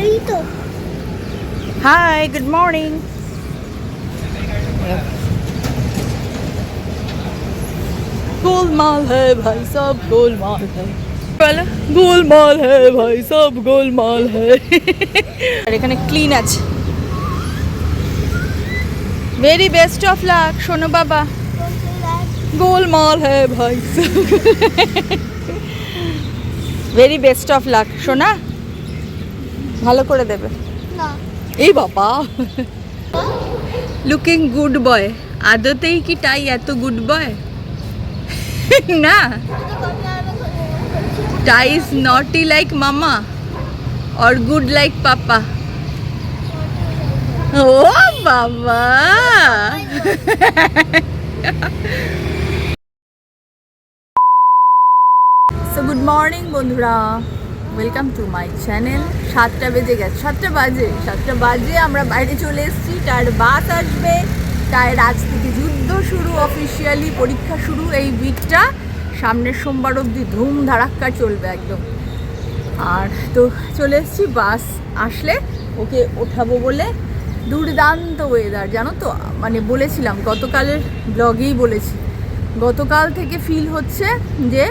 এই তো hi good morning Golmaal है भाई सब गोलमाल है বলো গোলমাল है ভাই সব গোলমাল है আর এখানে ক্লিন আছে ভেরি বেস্ট অফ লাক শোনো বাবা গোলমাল है ভাই ভেরি বেস্ট অফ লাক শোনা ভালো করে দেবে। এই বাবা। লুকিং গুড বয় আদতেই কি টাই এত গুড বয় না। টাই ইজ নটি লাইক মামা অর গুড লাইক পাপা ও বাবা। সো গুড মর্নিং বন্ধুরা। ওয়েলকাম টু মাই চ্যানেল সাতটা বেজে গেছে। সাতটা বাজে। সাতটা বাজে, আমরা বাইরে চলে এসেছি। টায়ার বাস আসবে। টায়ার আজ থেকে যুদ্ধ শুরু অফিসিয়ালি পরীক্ষা শুরু এই উইকটা সামনের সোমবার অবধি ধুম ধারাক্কা চলবে একদম। আর তো চলে এসেছি, বাস আসলে ওকে ওঠাবো বলে। দুর্দান্ত ওয়েদার জানো তো? মানে বলেছিলাম, গতকালের ব্লগেই বলেছি। গতকাল থেকে ফিল হচ্ছে যে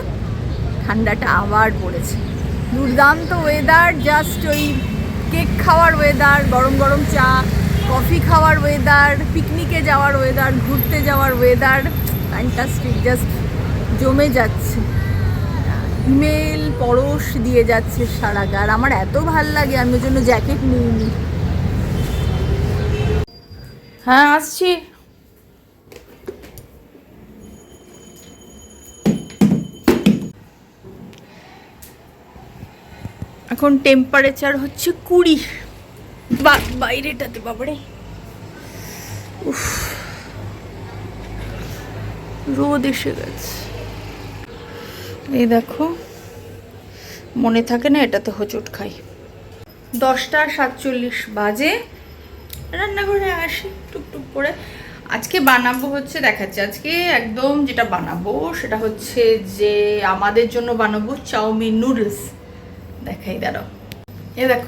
ঠান্ডাটা আবার পড়েছে। দুর্দান্ত ওয়েদার জাস্ট ওই কেক খাওয়ার ওয়েদার গরম গরম চা কফি খাওয়ার ওয়েদার পিকনিকে যাওয়ার ওয়েদার ঘুরতে যাওয়ার ওয়েদার ফ্যান্টাস্টিক জাস্ট জমে যাচ্ছে। ইমেল পরশ দিয়ে যাচ্ছে সারা গা, আর আমার এত ভালো লাগে, আমি ওই জন্য জ্যাকেট নিইনি। হ্যাঁ আসছি। এখন টেম্পারেচার হচ্ছে কুড়ি। বা- বাইরেটাতে, বাবারে। রোদ এসে গেছে। এই দেখো, মনে থাকে না এটাতে হোঁচট খাই। দশটা সাতচল্লিশ বাজে। রান্নাঘরে আসি, টুকটুক করে। আজকে বানাবো হচ্ছে, দেখাচ্ছি। আজকে একদম যেটা বানাবো, সেটা হচ্ছে যে আমাদের জন্য বানাবো চাউমিন নুডলস। দেখাই দাঁড়াও। এ দেখো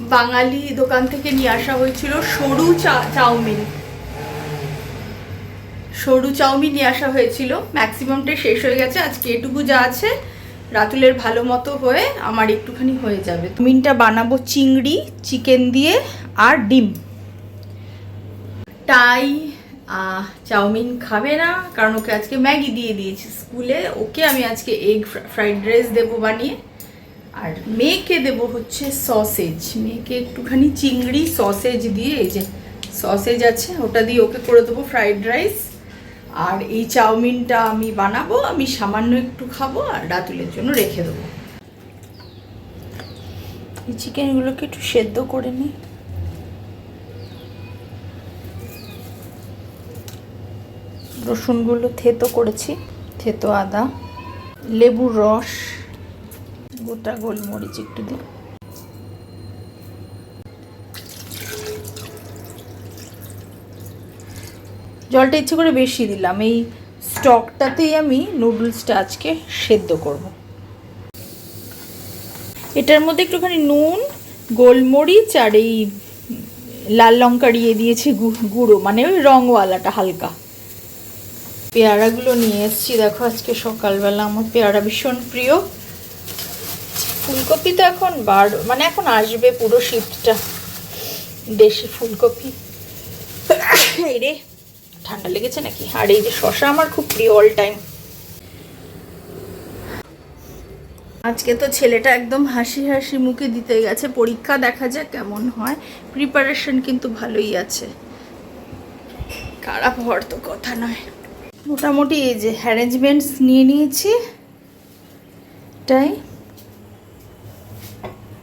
বাঙালি দোকান থেকে নিয়ে আসা হয়েছিল সরু চা- চাউমিন। সরু চাউমিন নিয়ে আসা হয়েছিল। ম্যাক্সিমামটাই শেষ হয়ে গেছে আজকে এটুকু যা আছে রাতুলের ভালো মতো হয়ে আমার একটুখানি হয়ে যাবে। চাউমিনটা বানাবো চিংড়ি চিকেন দিয়ে আর ডিম। আহ, চাউমিন খাবে না কারণ ওকে আজকে ম্যাগি দিয়ে দিয়েছি স্কুলে। ওকে আমি আজকে এগ ফ্রাইড রাইস দেবো বানিয়ে। আর মেয়েকে দেব হচ্ছে সসেজ। মেয়েকে একটুখানি চিংড়ি, সসেজ দিয়ে এই যে সসেজ আছে, ওটা দিয়ে ওকে করে দেবো ফ্রাইড রাইস। আর এই চাউমিনটা আমি বানাবো, আমি সামান্য একটু খাব আর রাতুলের জন্য রেখে দেবো। এই চিকেনগুলোকে একটু সেদ্ধ করে নিই। রসুনগুলো থেতো করেছি, থেতো আদা, লেবুর রস। গোটা গোলমরিচ একটু দিই। জলটা ইচ্ছে করে বেশি দিলাম। এই স্টকটাতেই আমি নুডলসটা আজকে সেদ্ধ করব। এটার মধ্যে একটুখানি নুন, গোলমরিচ আর এই লাল লঙ্কা দিয়ে দিয়েছি গুঁড়ো মানে ওই রঙওয়ালাটা হালকা। পেয়ারাগুলো নিয়ে এসেছি। দেখো আজকে সকালবেলা আমার পেয়ারা ভীষণ প্রিয়। ফুলকপি তো এখন বার মানে এখন আসবে পুরো শীতটা দেশি ফুলকপি। এই রে, ঠান্ডা লেগেছে নাকি? আর এই যে শশা আমার খুব প্রিয় অল টাইম আজকে তো ছেলেটা একদম হাসি হাসি মুখে দিতে গেছে। পরীক্ষা দেখা যাক কেমন হয়। প্রিপারেশন কিন্তু ভালোই আছে। খারাপ হওয়ার তো কথা নয়। মোটামুটি এই যে অ্যারেঞ্জমেন্টস নিয়ে নিয়েছি। তাই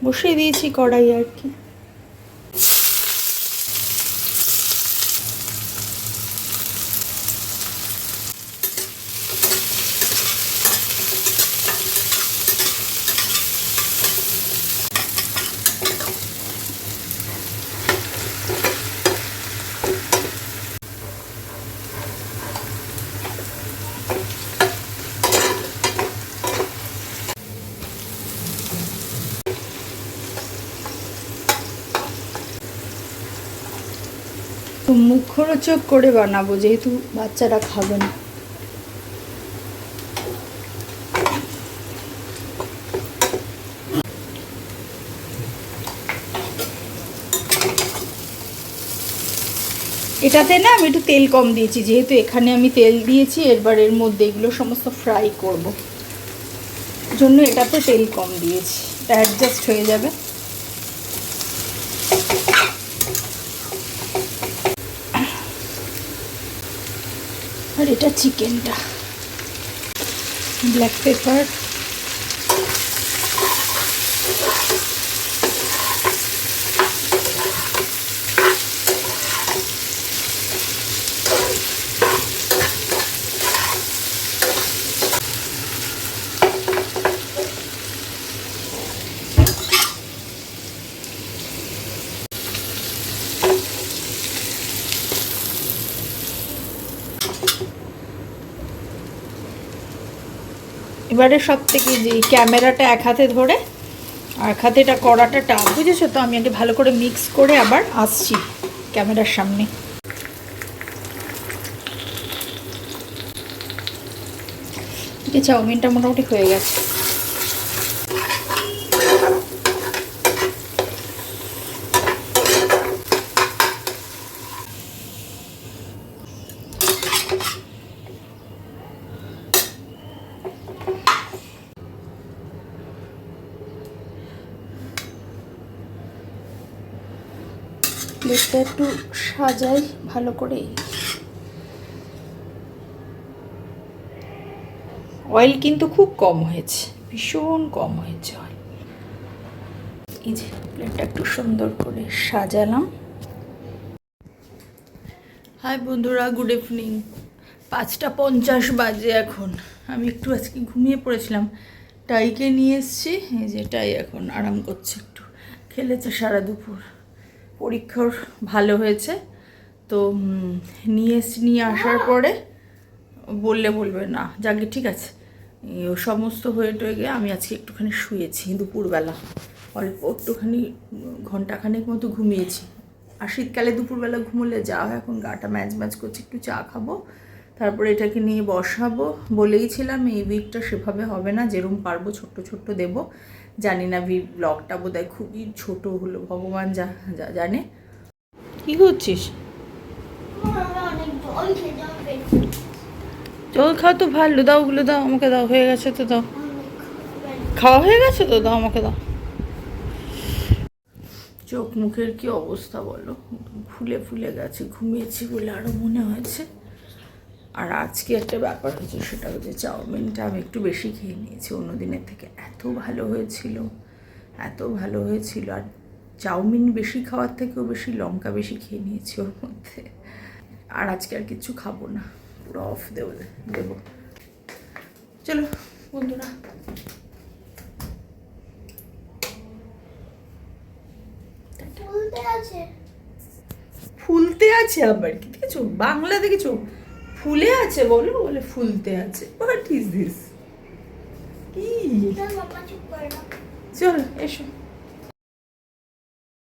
বসিয়ে দিয়েছি কড়াই আর কি। মুখরোচক করে বানাবো, যেহেতু বাচ্চারা খাবে না। এটাতে না আমি একটু তেল কম দিয়েছি, যেহেতু এখানে আমি তেল দিয়েছি এরবার এর মধ্যে এগুলো সমস্ত ফ্রাই করব। জন্য এটাতে তেল কম দিয়েছি অ্যাডজাস্ট হয়ে যাবে। আর এটা চিকেনটা। ব্ল্যাক পেপার এবারে সব থেকে যে ক্যামেরাটা এক হাতে ধরে, আর এক হাতে এটা কড়াটা টান বুঝেছ? তো আমি আগে ভালো করে মিক্স করে আবার আসছি ক্যামেরার সামনে। চাউমিনটা মোটামুটি হয়ে গেছে। প্লেটটা একটু সাজাই ভালো করে। অয়েল কিন্তু খুব কম হয়েছে ভীষণ কম হয়েছে অয়েল এই যে প্লেটটা একটু সুন্দর করে সাজালাম। হাই বন্ধুরা গুড ইভিনিং। পাঁচটা পঞ্চাশ বাজে এখন। আমি একটু আজকে ঘুমিয়ে পড়েছিলাম। টাইকে নিয়ে এসছি এই যে টাই এখন আরাম করছে একটু। খেলেছে সারা দুপুর। পরীক্ষার ভালো হয়েছে। তো নিয়ে নিয়ে আসার পরে বললে বলবে, না যাকে ঠিক আছে। ও সমস্ত হয়ে টয়ে গিয়ে আমি আজকে একটুখানি শুয়েছি দুপুরবেলা। অল্প একটুখানি ঘন্টাখানেক মতো ঘুমিয়েছি। আর শীতকালে দুপুরবেলা ঘুমোলে যা হয় এখন গাটা ম্যাচ ম্যাচ করছি, একটু চা খাব। তারপরে এটাকে নিয়ে বসাবো। বলেইছিলাম এই উইকটা সেভাবে হবে না যেরম পারব ছোট্ট ছোট্ট দেবো। জানি না ভি ব্লগটা বোধহয় খুবই ছোট হলো ভগবান যা যা জানে। কি করছিস? জল খাও তো ভালো দাও ওগুলো দাও আমাকে দাও হয়ে গেছে তো দাও। খাওয়া হয়ে গেছে তো দাও আমাকে দাও। চোখ মুখের কি অবস্থা বলো? ফুলে ফুলে গেছে ঘুমিয়েছি বলে আরও মনে হয়েছে। আর আজকে একটা ব্যাপার হয়েছে সেটা হচ্ছে চাউমিনটা আমি একটু বেশি খেয়ে নিয়েছি। অন্য দিনের থেকে এত ভালো হয়েছিল এত ভালো হয়েছিল। আর চাউমিন বেশি খাওয়ার থেকেও বেশি লঙ্কা বেশি খেয়ে নিয়েছি ওর মধ্যে। আর আজকে আর কিছু খাব না পুরো অফ দেব দেবো। চলো বন্ধুরা। ফুলতে আছে আবার কি দেখেছ? বাংলা দেখেছ? ফুলে আছে বলো? বলে ফুলতে আছে। হোয়াট ইজ দিস কি? চল এসো।